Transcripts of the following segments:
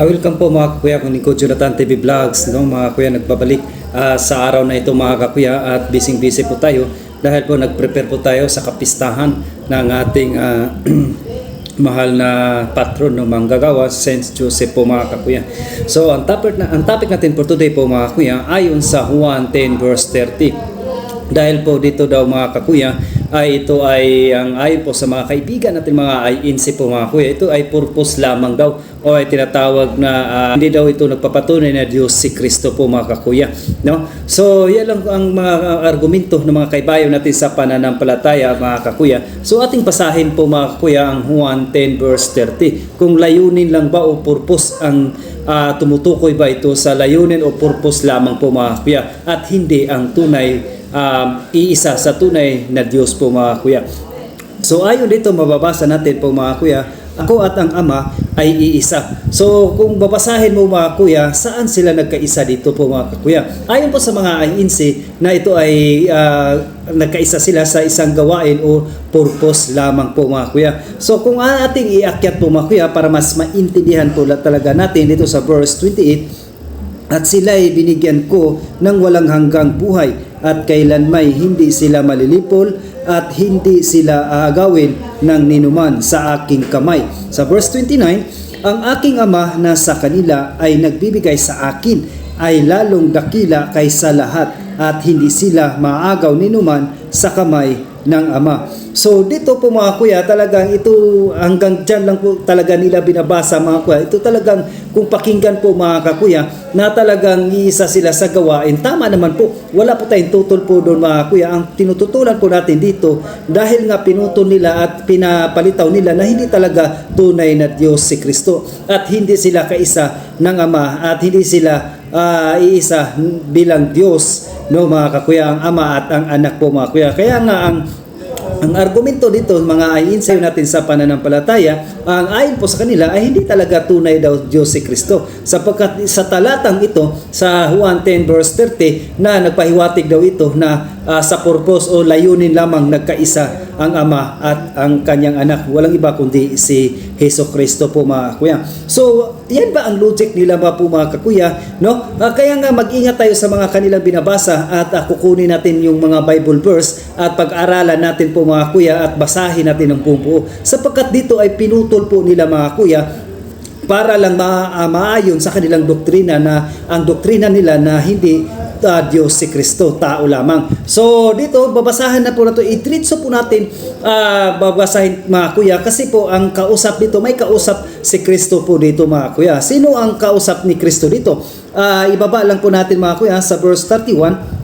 Ah, welcome po mga kuya kung Nico Jonathan TV Vlogs. No? Mga kuya, nagbabalik ah, sa araw na ito mga kakuya at busy-busy po tayo dahil po nag-prepare po tayo sa kapistahan ng ating ah, mahal na patron ng manggagawa, Saint Joseph po mga kakuya. So ang topic, na, ang topic natin for today po mga kuya ayon sa Juan 10 verse 30. Dahil po dito daw mga kakuya ay ito ay ang ayon po sa mga kaibigan natin mga INC po mga kuya. Ito ay purpose lamang daw o ay tinatawag na ah, hindi daw ito nagpapatunay na Diyos si Kristo po mga kakuya no? So yan lang ang mga ah, argumento ng mga kaibayo natin sa pananampalataya mga kakuya. So ating basahin po mga kakuya ang Juan 10 verse 30 kung layunin lang ba o purpose ang ah, tumutukoy ba ito sa layunin o purpose lamang po mga kuya at hindi ang tunay um, iisa sa tunay na Diyos po mga kuya. So ayon dito mababasa natin po mga kuya, ako at ang ama ay iisa. So kung babasahin mo mga kuya, saan sila nagkaisa dito po mga kuya? Ayon po sa mga INC na ito ay ah, nagkaisa sila sa isang gawain o purpose lamang po mga kuya. So kung ating iakyat po mga kuya para mas maintindihan po talaga natin dito sa verse 28, at sila ay binigyan ko ng walang hanggang buhay at kailanmay hindi sila malilipol at hindi sila aagawin ng ninuman sa aking kamay. Sa verse 29, ang aking ama na sa kanila ay nagbibigay sa akin ay lalong dakila kaysa lahat at hindi sila maagaw ninuman sa kamay ng Ama. So dito po mga kuya, talagang ito hanggang dyan lang po talaga nila binabasa mga kuya. Ito talagang kung pakinggan po mga kakuya na talagang iisa sila sa gawain. Tama naman po, wala po tayong tutol po doon mga kuya. Ang tinututulan po natin dito dahil nga pinutol nila at pinapalitaw nila na hindi talaga tunay na Diyos si Kristo at hindi sila kaisa ng Ama at hindi sila ah, iisa bilang Diyos no mga kakuya ang ama at ang anak po mga kuya. Kaya nga ang ang argumento dito mga ay-insayo natin sa pananampalataya ang ayon po sa kanila ay hindi talaga tunay daw Diyos si Kristo. Sapagkat sa talatang ito sa Juan 10 verse 30 na nagpahiwatig daw ito na ah, sa purpose o layunin lamang nagkaisa ang ama at ang kanyang anak. Walang iba kundi si Heso Kristo po mga kuya so yan ba ang logic nila ba po mga kakuya no? Ah, kaya nga mag-ingat tayo sa mga kanilang binabasa at ah, kukunin natin yung mga Bible verse at pag-aralan natin po mga kuya at basahin natin ng buong buo. Sapagkat dito ay pinutol po nila mga kuya para lang ma- ah, maayon sa kanilang doktrina na ang doktrina nila na hindi ah, Diyos si Kristo, tao lamang. So dito, babasahan na po na ito. Itritso po natin, ah, babasahin mga kuya, kasi po ang kausap dito, may kausap si Kristo po dito mga kuya. Sino ang kausap ni Kristo dito? Ah, ibaba lang po natin mga kuya sa verse 31.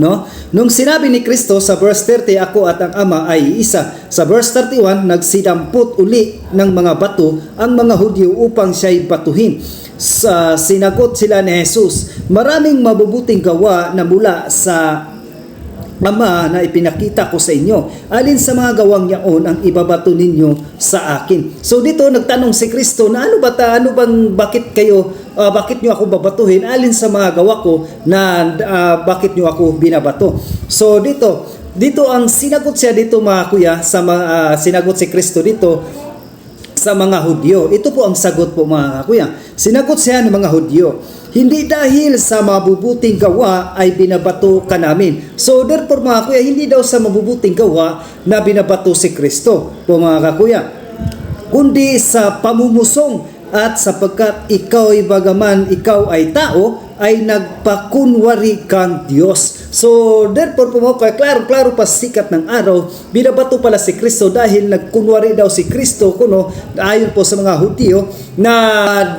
No? Nung sinabi ni Kristo sa verse 30, ako at ang Ama ay isa. Sa verse 31, nagsidampot uli ng mga bato ang mga Hudyo upang siya'y batuhin. Sa sinagot sila ni Jesus, maraming mabubuting gawa na mula sa Ama na ipinakita ko sa inyo, alin sa mga gawang yaon ang ibabato ninyo sa akin. So dito nagtanong si Kristo na ano ba ta, ano bang bakit kayo ah, bakit niyo ako babatuhin alin sa mga gawa ko na ah, bakit niyo ako binabato. So dito dito ang sinagot siya dito mga kuya sa mga ah, sinagot si Kristo dito sa mga Hudyo. Ito po ang sagot po mga kuya. Sinagot siya ng mga Hudyo. Hindi dahil sa mabubuting gawa ay binabato ka namin. So therefore mga kuya, hindi daw sa mabubuting gawa na binabato si Kristo po mga kuya. Kundi sa pamumusong at sapagkat ikaw ay bagaman ikaw ay tao, ay nagpakunwari kang Diyos. So, therefore kuya, klaro-klaro pa sikat ng araw, binabato pala si Kristo dahil nagkunwari daw si Kristo kuno ayon po sa mga Hudyo na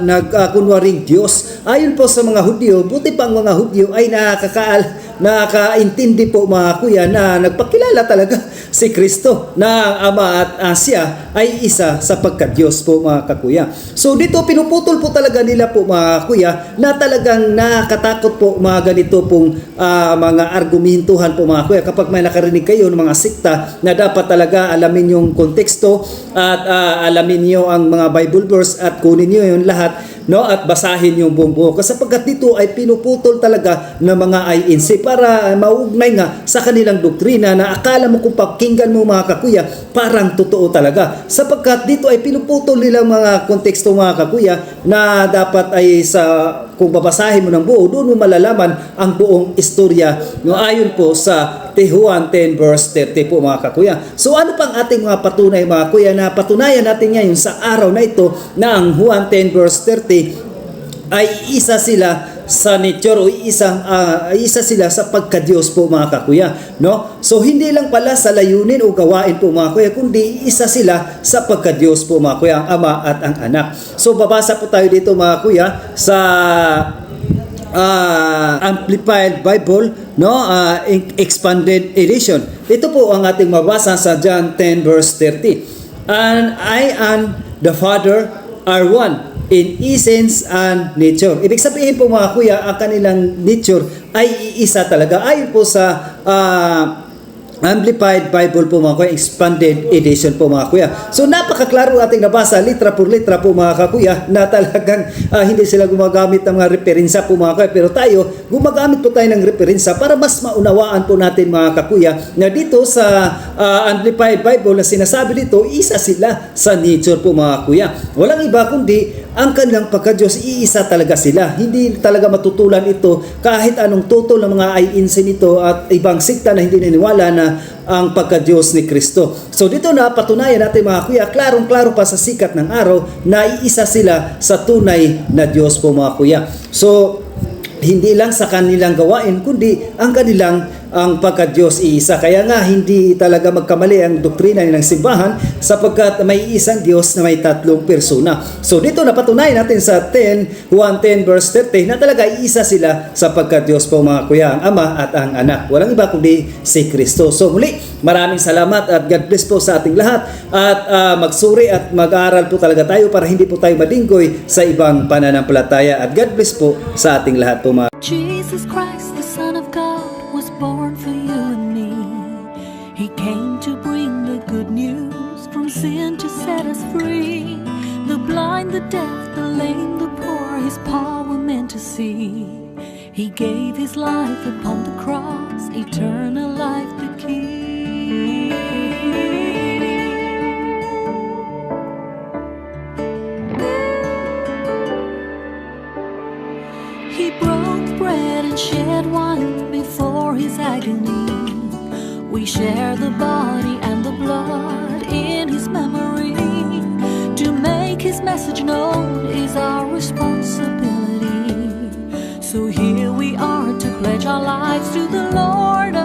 nagkunwaring Diyos. Ayon po sa mga Hudyo, buti pa ang mga Hudyo ay nakakaal nakakaintindi po mga kuya na nagpakilala talaga si Kristo na ang Ama at siya ay isa sapagkat Diyos po mga kakuya. So dito pinuputol po talaga nila po mga kuya na talagang nakakatakot po mga ganito pong ah, mga argumentuhan po mga kuya kapag may nakarinig kayo ng mga sikta na dapat talaga alamin yung konteksto at ah, alamin niyo ang mga Bible verse at kunin niyo yung lahat no at basahin yung buong buo kasi sapagkat dito ay pinuputol talaga ng mga INC para maugnay nga sa kanilang doktrina na akala mo kung pakinggan mo mga kakuya parang totoo talaga. Sapagkat dito ay pinuputol nilang mga konteksto mga kakuya na dapat ay sa kung babasahin mo ng buo doon mo malalaman ang buong istorya no ayon po sa Juan 10 verse 30 po mga kakuya. So ano pang ating mga patunay mga kuya? Na patunayan natin ngayon sa araw na ito na ang Juan 10 verse 30 ay isa sila sa nature o isang ah, isa sila sa pagka-Diyos po mga kakuya no? So hindi lang pala sa layunin o gawain po mga kuya kundi isa sila sa pagka-Diyos po mga kuya ang ama at ang anak. So babasa po tayo dito mga kuya sa ah, Amplified Bible no? In- expanded edition. Ito po ang ating mabasa sa John 10 verse 30 and I and the Father are one in essence and nature. Ibig sabihin po mga kuya, ang kanilang nature ay iisa talaga. Ayon po sa ah, Amplified Bible po mga kuya, expanded edition po mga kuya. So napakaklaro ating nabasa, litra por litra po mga kakuya, na talagang ah, hindi sila gumagamit ng mga referensya po mga kuya. Pero tayo, gumagamit po tayo ng referensya para mas maunawaan po natin mga kakuya na dito sa ah, Amplified Bible na sinasabi dito, isa sila sa nature po mga kuya. Walang iba kundi ang kanilang pagka-Diyos, iisa talaga sila. Hindi talaga matutulan ito kahit anong tutol ng mga INC nito at ibang sikta na hindi naniwala na ang pagka-Diyos ni Kristo. So dito na patunayan natin mga kuya, klarong-klaro pa sa sikat ng araw na iisa sila sa tunay na Diyos po mga kuya. So hindi lang sa kanilang gawain kundi ang kanilang ang pagka-Diyos iisa. Kaya nga hindi talaga magkamali ang doktrina ng simbahan sapagkat may isang Diyos na may tatlong persona. So dito napatunayan natin sa 10, 110 verse 30 na talaga iisa sila sa pagka-Diyos po mga kuya, ang Ama at ang Anak. Walang iba kundi si Kristo. So muli, maraming salamat at God bless po sa ating lahat at ah, magsuri at mag-aaral po talaga tayo para hindi po tayo malinggoy sa ibang pananampalataya at God bless po sa ating lahat po mga Jesus Christ, the Son of deaf, the lame, the poor, his power meant to see. He gave his life upon the cross, eternal life the key. He broke bread and shed wine before his agony. We share the body responsibility. So here we are to pledge our lives to the Lord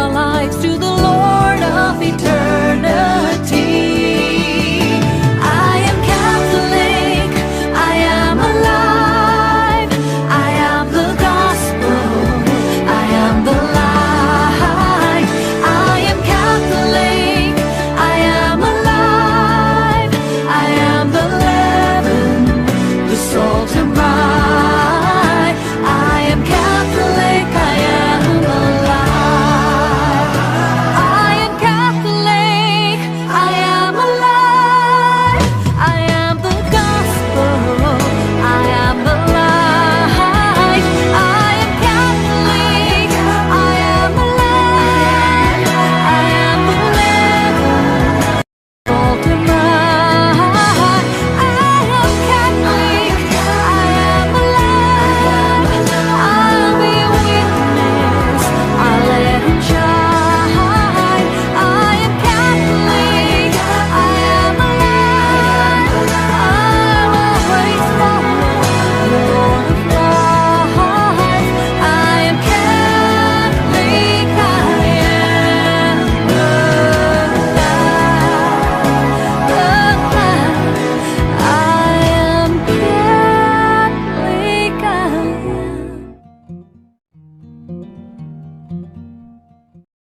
our lives to the